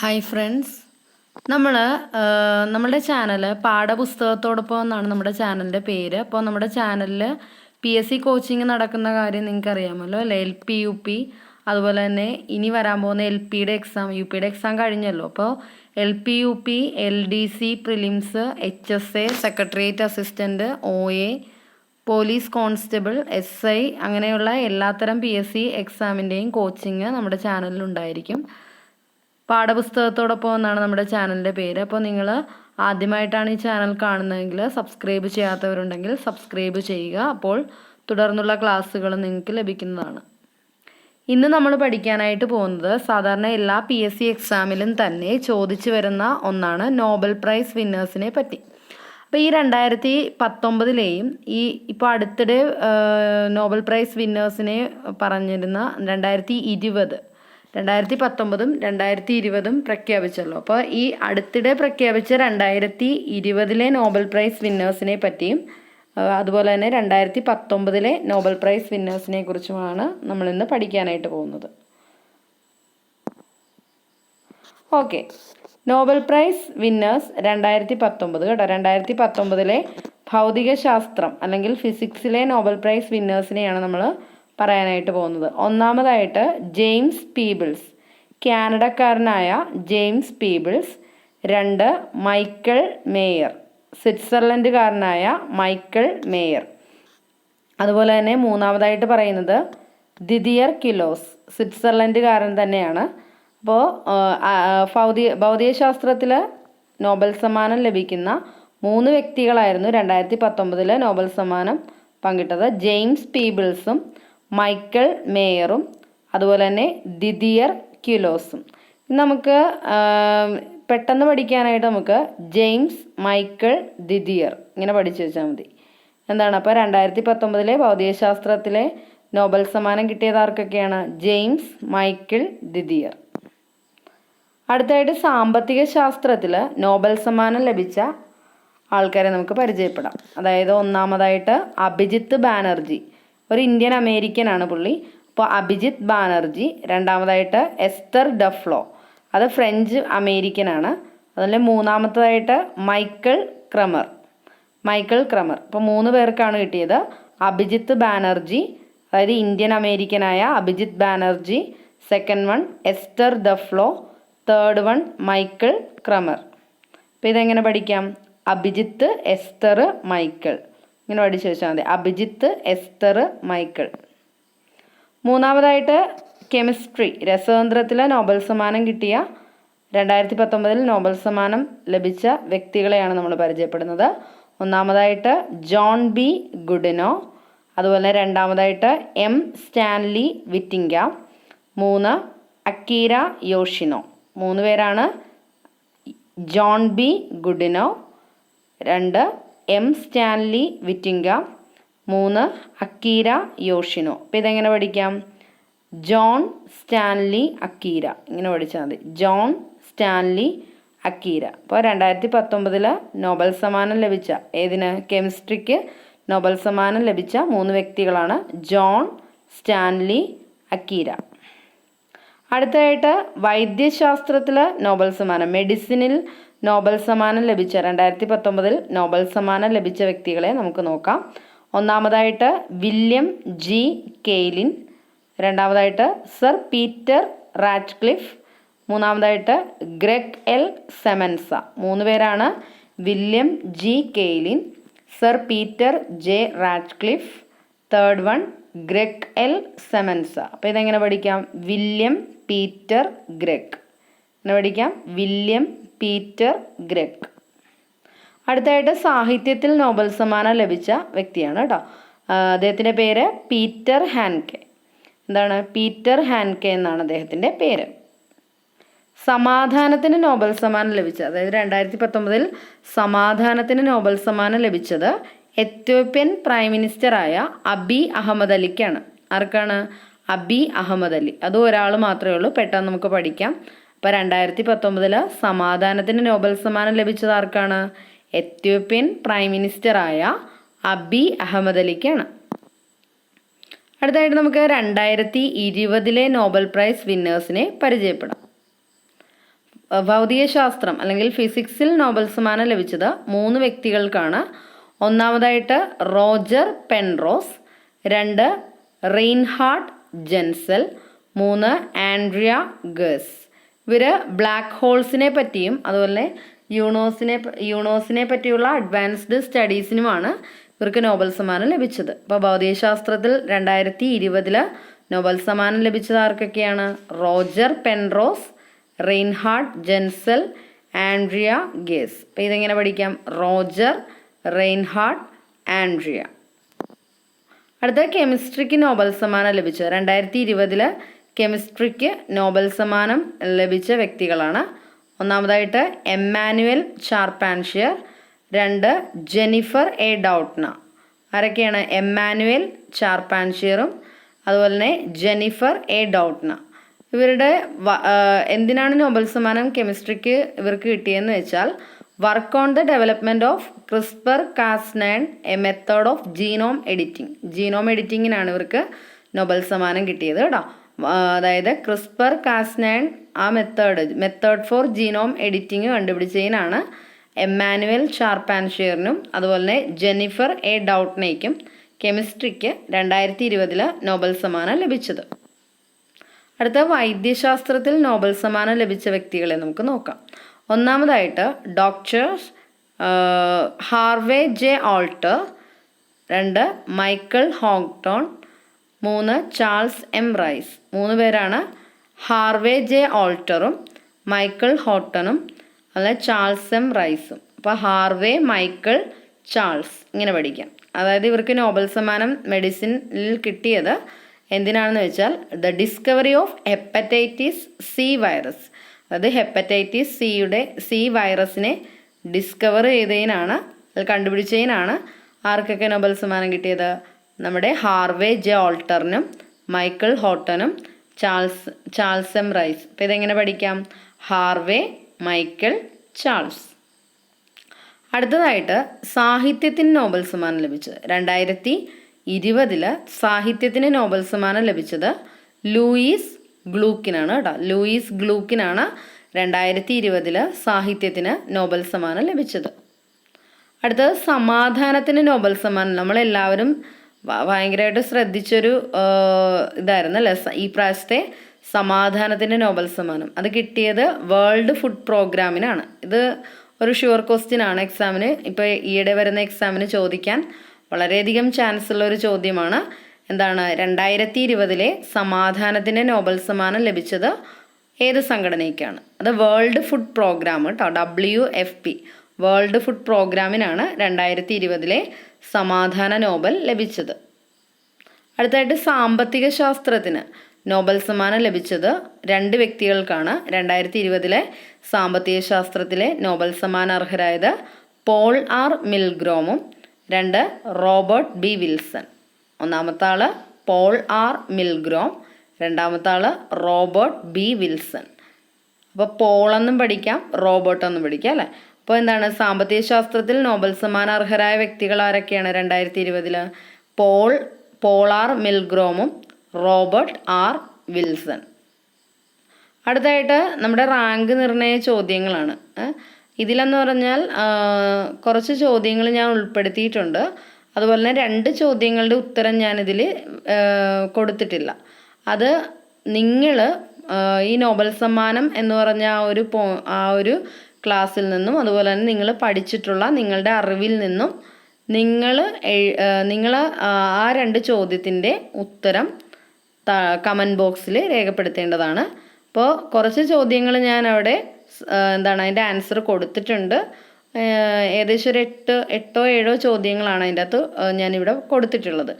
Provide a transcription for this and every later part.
Hi friends നമ്മൾ നമ്മുടെ channel പാഠപുസ്തകത്തോടൊപ്പം എന്നാണ് നമ്മുടെ ചാനലിന്റെ പേര്. അപ്പോൾ നമ്മുടെ ചാനലിൽ പി എസ് സി കോച്ചിങ് നടക്കുന്ന കാര്യം നിങ്ങൾക്ക് അറിയാമല്ലോ അല്ലേ? എൽ പി യു പി അതുപോലെ തന്നെ ഇനി വരാൻ പോകുന്ന എൽ പിയുടെ എക്സാം യു പിയുടെ എക്സാം കഴിഞ്ഞല്ലോ. അപ്പോൾ L P U P L D C prelims H S A secretariat assistant O A police constable S I അങ്ങനെയുള്ള എല്ലാത്തരം പി എസ് സി എക്സാമിന്റെയും കോച്ചിങ് നമ്മുടെ ചാനലിൽ ഉണ്ടായിരിക്കും പാഠപുസ്തകത്തോടൊപ്പം എന്നാണ് നമ്മുടെ ചാനലിന്റെ പേര്. അപ്പോൾ നിങ്ങൾ ആദ്യമായിട്ടാണ് ഈ ചാനൽ കാണുന്നതെങ്കിൽ സബ്സ്ക്രൈബ് ചെയ്യാത്തവരുണ്ടെങ്കിൽ സബ്സ്ക്രൈബ് ചെയ്യുക. അപ്പോൾ തുടർന്നുള്ള ക്ലാസ്സുകൾ നിങ്ങൾക്ക് ലഭിക്കുന്നതാണ്. ഇന്ന് നമ്മൾ പഠിക്കാനായിട്ട് പോകുന്നത് സാധാരണ എല്ലാ പി എസ് സി എക്സാമിലും തന്നെ ചോദിച്ചു വരുന്ന ഒന്നാണ് നോബൽ പ്രൈസ് വിന്നേഴ്സിനെ പറ്റി. അപ്പോൾ ഈ രണ്ടായിരത്തി പത്തൊമ്പതിലെയും ഈ ഇപ്പോൾ അടുത്തിടെ നോബൽ പ്രൈസ് വിന്നേഴ്സിനെ പറഞ്ഞിരുന്ന രണ്ടായിരത്തി ഇരുപത് രണ്ടായിരത്തി പത്തൊമ്പതും രണ്ടായിരത്തി ഇരുപതും പ്രഖ്യാപിച്ചല്ലോ. അപ്പോൾ ഈ അടുത്തിടെ പ്രഖ്യാപിച്ച രണ്ടായിരത്തി ഇരുപതിലെ നോബൽ പ്രൈസ് വിന്നേഴ്സിനെ പറ്റിയും അതുപോലെ തന്നെ രണ്ടായിരത്തി പത്തൊമ്പതിലെ നോബൽ പ്രൈസ് വിന്നേഴ്സിനെ കുറിച്ചുമാണ് നമ്മളിന്ന് പഠിക്കാനായിട്ട് പോകുന്നത്. ഓക്കെ. നോബൽ പ്രൈസ് വിന്നേഴ്സ് രണ്ടായിരത്തി പത്തൊമ്പത് കേട്ടോ. രണ്ടായിരത്തി പത്തൊമ്പതിലെ ഭൗതികശാസ്ത്രം അല്ലെങ്കിൽ ഫിസിക്സിലെ നോബൽ പ്രൈസ് വിന്നേഴ്സിനെയാണ് നമ്മൾ പറയാനായിട്ട് പോകുന്നത്. ഒന്നാമതായിട്ട് ജെയിംസ് പീബിൾസ്. കാനഡക്കാരനായ ജെയിംസ് പീബിൾസ്. രണ്ട് മൈക്കിൾ മേയർ. സ്വിറ്റ്സർലൻഡുകാരനായ മൈക്കിൾ മേയർ. അതുപോലെ തന്നെ മൂന്നാമതായിട്ട് പറയുന്നത് ദിദിയർ കിലോസ്. സ്വിറ്റ്സർലൻഡുകാരൻ തന്നെയാണ്. അപ്പോൾ ഭൗതിക ഭൗതികശാസ്ത്രത്തിൽ നോബൽ സമ്മാനം ലഭിക്കുന്ന മൂന്ന് വ്യക്തികളായിരുന്നു രണ്ടായിരത്തി പത്തൊമ്പതിലെ നോബൽ സമ്മാനം പങ്കിട്ടത്. ജെയിംസ് പീബിൾസും മൈക്കിൾ മേയറും അതുപോലെ തന്നെ ദിദിയർ ഇനി നമുക്ക് പെട്ടെന്ന് പഠിക്കാനായിട്ട് നമുക്ക് ജെയിംസ് മൈക്കിൾ ദിദിയർ ഇങ്ങനെ പഠിച്ചു വെച്ചാൽ മതി. എന്താണ്? അപ്പോൾ രണ്ടായിരത്തി പത്തൊമ്പതിലെ ഭൗതികശാസ്ത്രത്തിലെ നോബൽ സമ്മാനം കിട്ടിയത് ആർക്കൊക്കെയാണ്? James Michel Didier. അടുത്തായിട്ട് സാമ്പത്തിക ശാസ്ത്രത്തിൽ നോബൽ സമ്മാനം ലഭിച്ച ആൾക്കാരെ നമുക്ക് പരിചയപ്പെടാം. അതായത് ഒന്നാമതായിട്ട് അഭിജിത്ത് ബാനർജി. ഒരു ഇന്ത്യൻ അമേരിക്കൻ ആണ് പുള്ളി. അപ്പോൾ അഭിജിത്ത് ബാനർജി രണ്ടാമതായിട്ട് എസ്തർ ഡഫ്ലോ. അത് ഫ്രഞ്ച് അമേരിക്കൻ ആണ് അതുപോലെ മൂന്നാമത്തതായിട്ട് മൈക്കിൾ ക്രമർ. Michael Kremer. അപ്പോൾ മൂന്ന് പേർക്കാണ് കിട്ടിയത്. അഭിജിത്ത് ബാനർജി അതായത് Indian അമേരിക്കനായ Abhijit Banerjee second one Esther Duflo third one Michael Kremer. അപ്പോൾ ഇതെങ്ങനെ പഠിക്കാം? Abhijit Esther Michael. ഇങ്ങനെ പഠിച്ചു വെച്ചാൽ മതി. Abhijit Esther Michael. മൂന്നാമതായിട്ട് കെമിസ്ട്രി രസതന്ത്രത്തിലെ നോബൽ സമ്മാനം കിട്ടിയ രണ്ടായിരത്തി പത്തൊമ്പതിൽ നോബൽ സമ്മാനം ലഭിച്ച വ്യക്തികളെയാണ് നമ്മൾ പരിചയപ്പെടുന്നത്. ഒന്നാമതായിട്ട് ജോൺ ബി ഗുഡിനോ അതുപോലെ രണ്ടാമതായിട്ട് എം സ്റ്റാൻലി വിറ്റിങ്ക മൂന്ന് അക്കീര യോഷിനോ. മൂന്ന് പേരാണ് ജോൺ ബി ഗുഡിനോ രണ്ട് എം സ്റ്റാൻലി വിറ്റിങ്ക മൂന്ന് അക്കീര യോഷിനോ. അപ്പോൾ ഇതെങ്ങനെ പഠിക്കാം? John Stanley Akira. ഇങ്ങനെ പഠിച്ചാൽ മതി. John Stanley Akira. അപ്പോൾ രണ്ടായിരത്തി പത്തൊമ്പതിൽ നോബൽ സമ്മാനം ലഭിച്ച ഏതിന്? കെമിസ്ട്രിക്ക് നോബൽ സമ്മാനം ലഭിച്ച മൂന്ന് വ്യക്തികളാണ് ജോൺ സ്റ്റാൻലി അക്കീര. അടുത്തതായിട്ട് വൈദ്യശാസ്ത്രത്തിൽ നോബൽ സമ്മാനം. മെഡിസിനിൽ നോബൽ സമ്മാനം ലഭിച്ച രണ്ടായിരത്തി പത്തൊമ്പതിൽ നോബൽ സമ്മാനം ലഭിച്ച വ്യക്തികളെ നമുക്ക് നോക്കാം. ഒന്നാമതായിട്ട് വില്യം ജി കെയ്ലിൻ. രണ്ടാമതായിട്ട് സർ പീറ്റർ റാറ്റ്ക്ലിഫ്. മൂന്നാമതായിട്ട് ഗ്രെഗ് എൽ സെമൻസ. മൂന്ന് പേരാണ് William G Kaelin sir Peter J Ratcliffe third one Gregg L Semenza. അപ്പോൾ ഇതെങ്ങനെ പഠിക്കാം? William Peter Gregg. എങ്ങനെ പഠിക്കാം? William Peter Gregg. അടുത്തായിട്ട് സാഹിത്യത്തിൽ നോബൽ സമ്മാനം ലഭിച്ച വ്യക്തിയാണ് കേട്ടോ അദ്ദേഹത്തിന്റെ പേര് പീറ്റർ ഹാൻകെ. എന്താണ്? പീറ്റർ ഹാൻകെ എന്നാണ് അദ്ദേഹത്തിന്റെ പേര്. സമാധാനത്തിന് നോബൽ സമ്മാനം ലഭിച്ച അതായത് രണ്ടായിരത്തി പത്തൊമ്പതിൽ സമാധാനത്തിന് നോബൽ സമ്മാനം ലഭിച്ചത് എത്യോപ്യൻ പ്രൈം മിനിസ്റ്ററായ അബി അഹമ്മദ് അലിക്കാണ്. ആർക്കാണ്? അബി അഹമ്മദ് അലി. അത് ഒരാൾ മാത്രമേ ഉള്ളൂ. പെട്ടെന്ന് നമുക്ക് പഠിക്കാം. അപ്പോൾ രണ്ടായിരത്തി പത്തൊമ്പതിൽ സമാധാനത്തിന് നോബൽ സമ്മാനം ലഭിച്ചത് ആർക്കാണ്? എത്യോപ്യൻ പ്രൈം മിനിസ്റ്ററായ അബി അഹമ്മദ് അലിക്കാണ് അടുത്തായിട്ട് നമുക്ക് രണ്ടായിരത്തി ഇരുപതിലെ നോബൽ പ്രൈസ് വിന്നേഴ്സിനെ പരിചയപ്പെടാം. ഭൗതിക ഭൗതികശാസ്ത്രം അല്ലെങ്കിൽ ഫിസിക്സിൽ നോബൽ സമ്മാനം ലഭിച്ചത് മൂന്ന് വ്യക്തികൾക്കാണ്. ഒന്നാമതായിട്ട് റോജർ പെൻറോസ് രണ്ട് റെയിൻഹാർട്ട് ജെൻസൽ മൂന്ന് ആൻഡ്രിയ ഗേഴ്സ്. ഇവർ ബ്ലാക്ക് ഹോൾസിനെ പറ്റിയും അതുപോലെ യൂണോസിനെ യൂണോസിനെ പറ്റിയുള്ള അഡ്വാൻസ്ഡ് സ്റ്റഡീസിനുമാണ് ഇവർക്ക് നോബൽ സമ്മാനം ലഭിച്ചത്. അപ്പോൾ ഭൗതികശാസ്ത്രത്തിൽ രണ്ടായിരത്തി ഇരുപതിൽ നോബൽ സമ്മാനം ലഭിച്ചത് ആർക്കൊക്കെയാണ്? Roger Penrose Reinhard Genzel Andrea Ghez. അപ്പോൾ ഇതെങ്ങനെ പഠിക്കാം? Roger Reinhard Andrea. അടുത്ത കെമിസ്ട്രിക്ക് നോബൽ സമ്മാനം ലഭിച്ചു രണ്ടായിരത്തി ഇരുപതിൽ കെമിസ്ട്രിക്ക് നോബൽ സമ്മാനം ലഭിച്ച വ്യക്തികളാണ്. ഒന്നാമതായിട്ട് എമ്മാനുവൽ ചാർപ്പാൻഷിയർ രണ്ട് ജെനിഫർ എ ഡൗട്ട്ന ആരൊക്കെയാണ് എമ്മാനുവൽ ചാർപ്പാൻഷിയറും? അതുപോലെ തന്നെ ജെനിഫർ എ ഡൗട്ട്ന ഇവരുടെ എന്തിനാണ് നോബൽ സമ്മാനം കെമിസ്ട്രിക്ക് ഇവർക്ക് കിട്ടിയെന്ന് വെച്ചാൽ work on the development of CRISPR Cas nine a method of genome editing. Genome എഡിറ്റിങ്ങിനാണ് ഇവർക്ക് നോബൽ സമ്മാനം കിട്ടിയത് കേട്ടോ. അതായത് ക്രിസ്പർ കാസ്നൈൻ ആ method method for genome editing കണ്ടുപിടിച്ചതിനാണ് Emmanuelle ഷാർപ്പാൻഷിയറിനും അതുപോലെ തന്നെ ജെനിഫർ എ ഡൗട്ട്നയ്ക്കും കെമിസ്ട്രിക്ക് രണ്ടായിരത്തി ഇരുപതിൽ നോബൽ സമ്മാനം ലഭിച്ചത്. അടുത്ത വൈദ്യശാസ്ത്രത്തിൽ നോബൽ സമ്മാനം ലഭിച്ച വ്യക്തികളെ നമുക്ക് നോക്കാം. ഒന്നാമതായിട്ട് ഡോക്ടേഴ്സ് ഹാർവേ ജെ ഓൾട്ടർ രണ്ട് മൈക്കിൾ ഹോങ്ടോൺ മൂന്ന് ചാൾസ് എം റൈസ്. മൂന്ന് പേരാണ് ഹാർവേ ജെ ഓൾട്ടറും മൈക്കിൾ ഹോട്ടണും അല്ലെ ചാൾസ് എം റൈസും. അപ്പോൾ ഹാർവേ മൈക്കിൾ ചാൾസ് ഇങ്ങനെ പഠിക്കാം. അതായത് ഇവർക്ക് നോബൽ സമ്മാനം മെഡിസിനിൽ കിട്ടിയത് എന്തിനാണെന്ന് വെച്ചാൽ the discovery of hepatitis C virus. അതായത് ഹെപ്പറ്റൈറ്റിസ് സിയുടെ സി വൈറസിനെ ഡിസ്കവർ ചെയ്തതിനാണ് കണ്ടുപിടിച്ചതിനാണ് ആർക്കൊക്കെ നോബൽ സമ്മാനം കിട്ടിയത്? നമ്മുടെ ഹാർവേ ജെ ഓൾട്ടറിനും മൈക്കിൾ ഹോട്ടനും ചാൾസ് ചാൾസ് റൈസ്. അപ്പോൾ ഇതെങ്ങനെ പഠിക്കാം? Harvey Michael Charles. അടുത്തതായിട്ട് സാഹിത്യത്തിന് നോബൽ സമ്മാനം ലഭിച്ചത്. രണ്ടായിരത്തി ഇരുപതിൽ സാഹിത്യത്തിന് നോബൽ സമ്മാനം ലഭിച്ചത് ലൂയിസ് ഗ്ലൂക്കിനാണ് കേട്ടോ. ലൂയിസ് ഗ്ലൂക്കിനാണ് രണ്ടായിരത്തി ഇരുപതിൽ സാഹിത്യത്തിന് നോബൽ സമ്മാനം ലഭിച്ചത്. അടുത്തത് സമാധാനത്തിന് നോബൽ സമ്മാനം. നമ്മളെല്ലാവരും ഭയങ്കരമായിട്ട് ശ്രദ്ധിച്ചൊരു ഇതായിരുന്നു അല്ലേ? ഈ പ്രാവശ്യത്തെ സമാധാനത്തിന്റെ നോബൽ സമ്മാനം. അത് കിട്ടിയത് വേൾഡ് ഫുഡ് പ്രോഗ്രാമിനാണ്. ഇത് ഒരു ഷുവർ ക്വസ്റ്റ്യൻ ആണ് എക്സാമിന്. ഇപ്പോൾ ഈയിടെ വരുന്ന എക്സാമിന് ചോദിക്കാൻ വളരെയധികം ചാൻസ് ഉള്ള ഒരു ചോദ്യമാണ്. എന്താണ് രണ്ടായിരത്തി ഇരുപതിലെ സമാധാനത്തിന്റെ നോബൽ സമ്മാനം ലഭിച്ചത് ഏത് സംഘടനയ്ക്കാണ്? അത് വേൾഡ് ഫുഡ് പ്രോഗ്രാം കേട്ടോ W F P. World Food പ്രോഗ്രാമിനാണ് രണ്ടായിരത്തി ഇരുപതിലെ സമാധാന നോബൽ ലഭിച്ചത്. അടുത്തായിട്ട് സാമ്പത്തിക ശാസ്ത്രത്തിന് നോബൽ സമ്മാനം ലഭിച്ചത് രണ്ട് വ്യക്തികൾക്കാണ്. രണ്ടായിരത്തി ഇരുപതിലെ സാമ്പത്തിക ശാസ്ത്രത്തിലെ നോബൽ സമ്മാന അർഹരായത് പോൾ ആർ മിൽഗ്രോമും രണ്ട് റോബർട്ട് ബി വിൽസൺ. ഒന്നാമത്തെ ആൾ പോൾ ആർ മിൽഗ്രോം രണ്ടാമത്തെ ആൾ റോബർട്ട് ബി വിൽസൺ. അപ്പോൾ പോളെന്നും പഠിക്കാം റോബോട്ട് പഠിക്കാം അല്ലേ? അപ്പോൾ എന്താണ് സാമ്പത്തിക ശാസ്ത്രത്തിൽ നോബൽ സമ്മാന അർഹരായ വ്യക്തികൾ ആരൊക്കെയാണ് രണ്ടായിരത്തി ഇരുപതിൽ പോൾ പോളാർ മിൽഗ്രോമും റോബർട്ട് ആർ വിൽസൺ. അടുത്തായിട്ട് നമ്മുടെ റാങ്ക് നിർണയ ചോദ്യങ്ങളാണ്? ഇതിലെന്ന് പറഞ്ഞാൽ കുറച്ച് ചോദ്യങ്ങൾ ഞാൻ ഉൾപ്പെടുത്തിയിട്ടുണ്ട്. അതുപോലെ തന്നെ രണ്ട് ചോദ്യങ്ങളുടെ ഉത്തരം ഞാനിതിൽ കൊടുത്തിട്ടില്ല. അത് നിങ്ങൾ ഈ നോബൽ സമ്മാനം എന്ന് പറഞ്ഞ ആ ഒരു പോ ആ ഒരു ക്ലാസ്സിൽ നിന്നും അതുപോലെ തന്നെ നിങ്ങൾ പഠിച്ചിട്ടുള്ള നിങ്ങളുടെ അറിവിൽ നിന്നും നിങ്ങൾ നിങ്ങൾ ആ രണ്ട് ചോദ്യത്തിന്റെ ഉത്തരം കമന്റ് ബോക്സിൽ രേഖപ്പെടുത്തേണ്ടതാണ്. അപ്പോൾ കുറച്ച് ചോദ്യങ്ങൾ ഞാൻ അവിടെ എന്താണ് അതിന്റെ ആൻസർ കൊടുത്തിട്ടുണ്ട്. ഏകദേശം ഒരു എട്ട് എട്ടോ ഏഴോ ചോദ്യങ്ങളാണ് അതിന്റെ അകത്ത് ഞാനിവിടെ കൊടുത്തിട്ടുള്ളത്.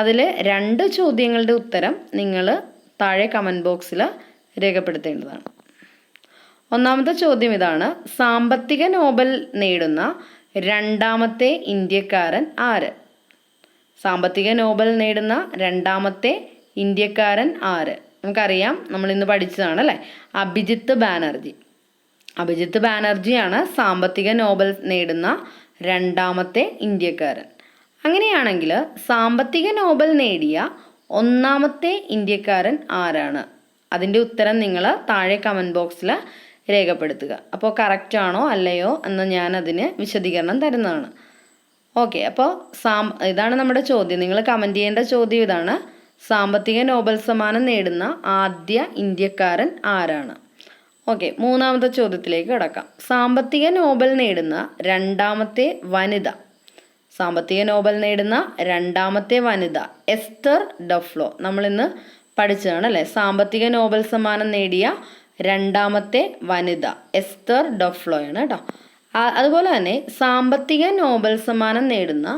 അതിൽ രണ്ട് ചോദ്യങ്ങളുടെ ഉത്തരം നിങ്ങൾ താഴെ കമന്റ് ബോക്സിൽ രേഖപ്പെടുത്തേണ്ടതാണ്. ഒന്നാമത്തെ ചോദ്യം ഇതാണ്. സാമ്പത്തിക നോബൽ നേടുന്ന രണ്ടാമത്തെ ഇന്ത്യക്കാരൻ ആര്? സാമ്പത്തിക നോബൽ നേടുന്ന രണ്ടാമത്തെ ഇന്ത്യക്കാരൻ ആര്? നമുക്കറിയാം നമ്മൾ ഇന്ന് പഠിച്ചതാണ് അല്ലേ? അഭിജിത്ത് ബാനർജി. അഭിജിത്ത് ബാനർജിയാണ് സാമ്പത്തിക നോബൽ നേടുന്ന രണ്ടാമത്തെ ഇന്ത്യക്കാരൻ. അങ്ങനെയാണെങ്കിൽ സാമ്പത്തിക നോബൽ നേടിയ ഒന്നാമത്തെ ഇന്ത്യക്കാരൻ ആരാണ്? അതിന്റെ ഉത്തരം നിങ്ങൾ താഴെ കമന്റ് ബോക്സിൽ രേഖപ്പെടുത്തുക. അപ്പോൾ കറക്റ്റ് ആണോ അല്ലയോ എന്ന് ഞാൻ അതിന് വിശദീകരണം തരുന്നതാണ്. ഓക്കെ അപ്പോൾ സാം ഇതാണ് നമ്മുടെ ചോദ്യം. നിങ്ങൾ കമന്റ് ചെയ്യേണ്ട ചോദ്യം ഇതാണ്. സാമ്പത്തിക നോബൽ സമ്മാനം നേടുന്ന ആദ്യ ഇന്ത്യക്കാരൻ ആരാണ്? ഓക്കെ മൂന്നാമത്തെ ചോദ്യത്തിലേക്ക് കിടക്കാം. സാമ്പത്തിക നോബൽ നേടുന്ന രണ്ടാമത്തെ വനിത. സാമ്പത്തിക നോബൽ നേടുന്ന രണ്ടാമത്തെ വനിത എസ്തർ ഡഫ്ലോ. നമ്മളിന്ന് പഠിച്ചതാണ് അല്ലേ? സാമ്പത്തിക നോബൽ സമ്മാനം നേടിയ രണ്ടാമത്തെ വനിത എസ്തർ ഡൊഫ്ലോയാണ് കേട്ടോ അതുപോലെ തന്നെ സാമ്പത്തിക നോബൽ സമ്മാനം നേടുന്ന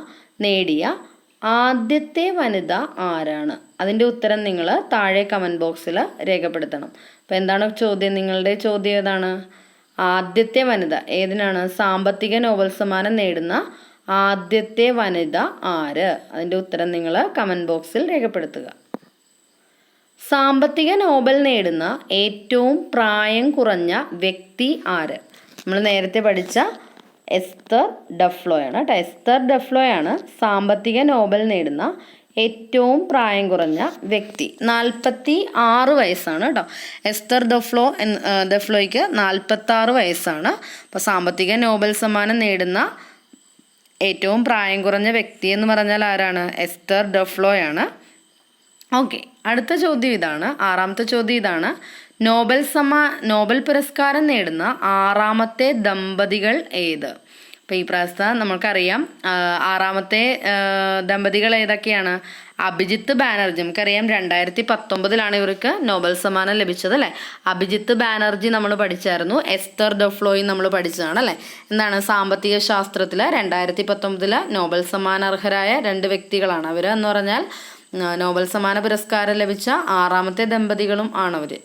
നേടിയ ആദ്യത്തെ വനിത ആരാണ്? അതിന്റെ ഉത്തരം നിങ്ങൾ താഴെ കമന്റ് ബോക്സിൽ രേഖപ്പെടുത്തണം. അപ്പോൾ എന്താണ് ചോദ്യം? നിങ്ങളുടെ ചോദ്യം ഏതാണ്? ആദ്യത്തെ വനിത ഏതിനാണ് സാമ്പത്തിക നോബൽ സമ്മാനം നേടുന്ന ആദ്യത്തെ വനിത ആര്? അതിന്റെ ഉത്തരം നിങ്ങൾ കമന്റ് ബോക്സിൽ രേഖപ്പെടുത്തുക. സാമ്പത്തിക നോബൽ നേടുന്ന ഏറ്റവും പ്രായം കുറഞ്ഞ വ്യക്തി ആര്? നമ്മൾ നേരത്തെ പഠിച്ച എസ്തർ ഡഫ്ലോയാണ് കേട്ടോ. എസ്തർ ഡഫ്ലോയാണ് സാമ്പത്തിക നോബൽ നേടുന്ന ഏറ്റവും പ്രായം കുറഞ്ഞ വ്യക്തി. നാൽപ്പത്തി ആറ് വയസ്സാണ് കേട്ടോ. എസ്തർ ഡഫ്ലോ എന്ന് ഡഫ്ലോയ്ക്ക് നാൽപ്പത്തി ആറ് വയസ്സാണ്. അപ്പോൾ സാമ്പത്തിക നോബൽ സമ്മാനം നേടുന്ന ഏറ്റവും പ്രായം കുറഞ്ഞ വ്യക്തി എന്ന് പറഞ്ഞാൽ ആരാണ്? എസ്തർ ഡഫ്ലോയാണ്. ഓക്കെ അടുത്ത ചോദ്യം ഇതാണ്. ആറാമത്തെ ചോദ്യം ഇതാണ്. നോബൽ സമ നോബൽ പുരസ്കാരം നേടുന്ന ആറാമത്തെ ദമ്പതികൾ ഏത്? അപ്പോൾ ഈ പ്രാവശ്യത്തെ നമുക്കറിയാം ആറാമത്തെ ദമ്പതികൾ ഏതൊക്കെയാണ്? അഭിജിത്ത് ബാനർജി. നമുക്കറിയാം രണ്ടായിരത്തി പത്തൊമ്പതിലാണ് ഇവർക്ക് നോബൽ സമ്മാനം ലഭിച്ചത് അല്ലേ? അഭിജിത്ത് ബാനർജി നമ്മൾ പഠിച്ചായിരുന്നു. എസ്തർ ഡൊഫ്ലോയും നമ്മൾ പഠിച്ചതാണ് അല്ലേ? എന്താണ്? സാമ്പത്തിക ശാസ്ത്രത്തിൽ രണ്ടായിരത്തി പത്തൊമ്പതിൽ നോബൽ സമ്മാനർഹരായ രണ്ട് വ്യക്തികളാണ് അവർ എന്ന് പറഞ്ഞാൽ നോബൽ സമ്മാന പുരസ്കാരം ലഭിച്ച ആറാമത്തെ ദമ്പതികളും ആണവർ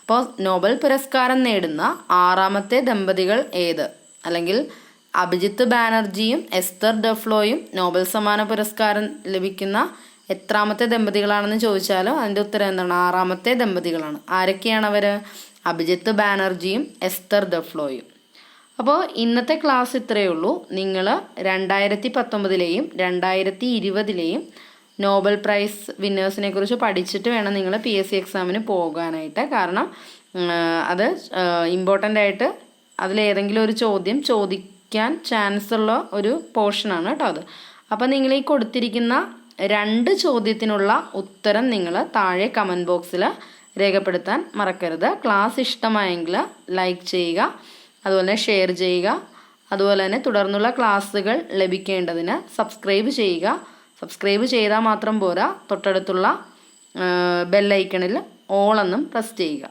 അപ്പോൾ നോബൽ പുരസ്കാരം നേടുന്ന ആറാമത്തെ ദമ്പതികൾ ഏത്? അല്ലെങ്കിൽ അഭിജിത്ത് ബാനർജിയും എസ്തർ ഡെഫ്ലോയും നോബൽ സമ്മാന പുരസ്കാരം ലഭിക്കുന്ന എത്രാമത്തെ ദമ്പതികളാണെന്ന് ചോദിച്ചാലോ അതിന്റെ ഉത്തരം എന്താണ്? ആറാമത്തെ ദമ്പതികളാണ്. ആരൊക്കെയാണ് അവർ അഭിജിത്ത് ബാനർജിയും എസ്തർ ഡെഫ്ലോയും. അപ്പോൾ ഇന്നത്തെ ക്ലാസ് ഇത്രയേ ഉള്ളൂ. നിങ്ങൾ രണ്ടായിരത്തി പത്തൊമ്പതിലെയും രണ്ടായിരത്തി ഇരുപതിലെയും നോബൽ പ്രൈസ് വിന്നേഴ്സിനെ കുറിച്ച് പഠിച്ചിട്ട് വേണം നിങ്ങൾ പി എസ് സി എക്സാമിന് പോകാനായിട്ട്. കാരണം അത് ഇമ്പോർട്ടന്റ് ആയിട്ട് അതിലേതെങ്കിലും ഒരു ചോദ്യം ചോദിക്കാൻ ചാൻസ് ഉള്ള ഒരു പോർഷനാണ് കേട്ടോ അത്. അപ്പം നിങ്ങൾ ഈ കൊടുത്തിരിക്കുന്ന രണ്ട് ചോദ്യത്തിനുള്ള ഉത്തരം നിങ്ങൾ താഴെ കമന്റ് ബോക്സിൽ രേഖപ്പെടുത്താൻ മറക്കരുത്. ക്ലാസ് ഇഷ്ടമായെങ്കിൽ ലൈക്ക് ചെയ്യുക അതുപോലെ ഷെയർ ചെയ്യുക അതുപോലെ തന്നെ തുടർന്നുള്ള ക്ലാസ്സുകൾ ലഭിക്കേണ്ടതിന് സബ്സ്ക്രൈബ് ചെയ്യുക സബ്സ്ക്രൈബ് ചെയ്താൽ മാത്രം പോരാ. തൊട്ടടുത്തുള്ള ബെല്ലൈക്കണിൽ ഓളെന്നും പ്രസ് ചെയ്യുക.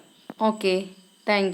Okay thank